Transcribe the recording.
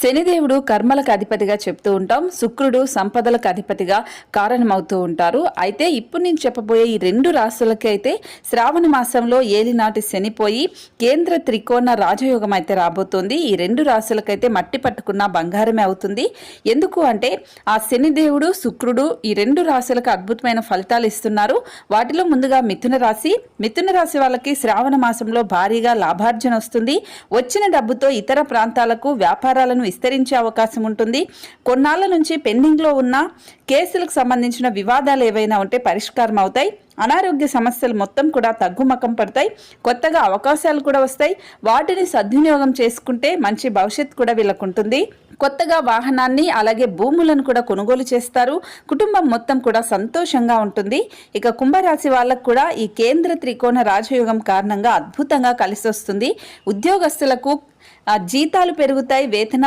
శనిదేవుడు కర్మలకు అధిపతిగా చెప్తూ ఉంటాం. శుక్రుడు సంపదలకు అధిపతిగా కారణమవుతూ ఉంటారు. అయితే ఇప్పుడు నేను చెప్పబోయే ఈ రెండు రాశులకి అయితే శ్రావణ మాసంలో ఏలినాటి శనిపోయి కేంద్ర త్రికోణ రాజయోగం అయితే రాబోతుంది. ఈ రెండు రాశులకైతే మట్టి పట్టుకున్న బంగారమే అవుతుంది. ఎందుకు అంటే ఆ శనిదేవుడు శుక్రుడు ఈ రెండు రాశులకు అద్భుతమైన ఫలితాలు ఇస్తున్నారు. వాటిలో ముందుగా మిథున రాశి. మిథున రాశి వాళ్ళకి శ్రావణ మాసంలో భారీగా లాభార్జన వస్తుంది. వచ్చిన డబ్బుతో ఇతర ప్రాంతాలకు వ్యాపారాలను విస్తరించే అవకాశం ఉంటుంది. కొన్నాళ్ళ నుంచి పెండింగ్లో ఉన్న కేసులకు సంబంధించిన వివాదాలు ఏవైనా ఉంటే పరిష్కారం అవుతాయి. అనారోగ్య సమస్యలు మొత్తం కూడా తగ్గుముఖం పడతాయి. కొత్తగా అవకాశాలు కూడా వస్తాయి. వాటిని సద్వినియోగం చేసుకుంటే మంచి భవిష్యత్తు కూడా వీళ్ళకు ఉంటుంది. కొత్తగా వాహనాన్ని అలాగే భూములను కూడా కొనుగోలు చేస్తారు. కుటుంబం మొత్తం కూడా సంతోషంగా ఉంటుంది. ఇక కుంభరాశి వాళ్ళకు కూడా ఈ కేంద్ర త్రికోణ రాజయోగం కారణంగా అద్భుతంగా కలిసి వస్తుంది ఉద్యోగస్తులకు జీతాలు పెరుగుతాయి. వేతన